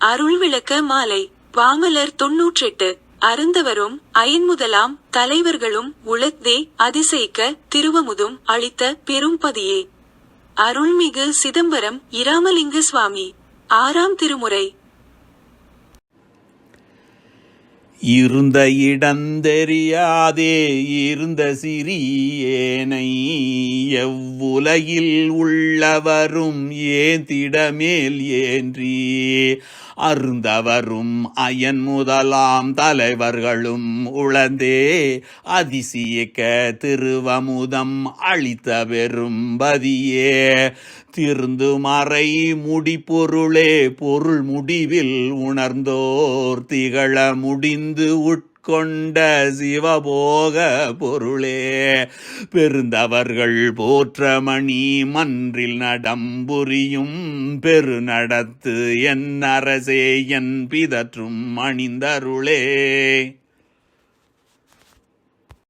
அருள் விளக்க மாலை. பாமலர் தொன்னூற்றெட்டு. அருந்தவரும் ஐன்முதலாம் தலைவர்களும் உளத்தே அதிசயிக்க திருவமுதும் அளித்த பெரும்பதியே. அருள்மிகு சிதம்பரம் இராமலிங்க சுவாமி. ஆறாம் திருமுறை. இருந்த இடந்தெரியாதே இருந்த சிறியேனை இவ்வுலகில் உள்ளவரும் ஏந்திடமேல் ஏன்றி அருந்தவரும் அயன் முதலாம் தலைவர்களும் உளந்தே அதிசயக்க திருவமுதம் அளித்த பெரும்பதியே திருந்துமறை முடிப்பொருளே பொருள் முடிவில் உணர்ந்தோர் திகழ முடிந்து உட் உட்கொண்ட சிவபோக பொருளே. பெருந்தவர்கள் போற்றமணி மன்றில் நடம்புரியும் பெருநடத்து என் அரசே என் பிதற்றும் அணிந்தருளே.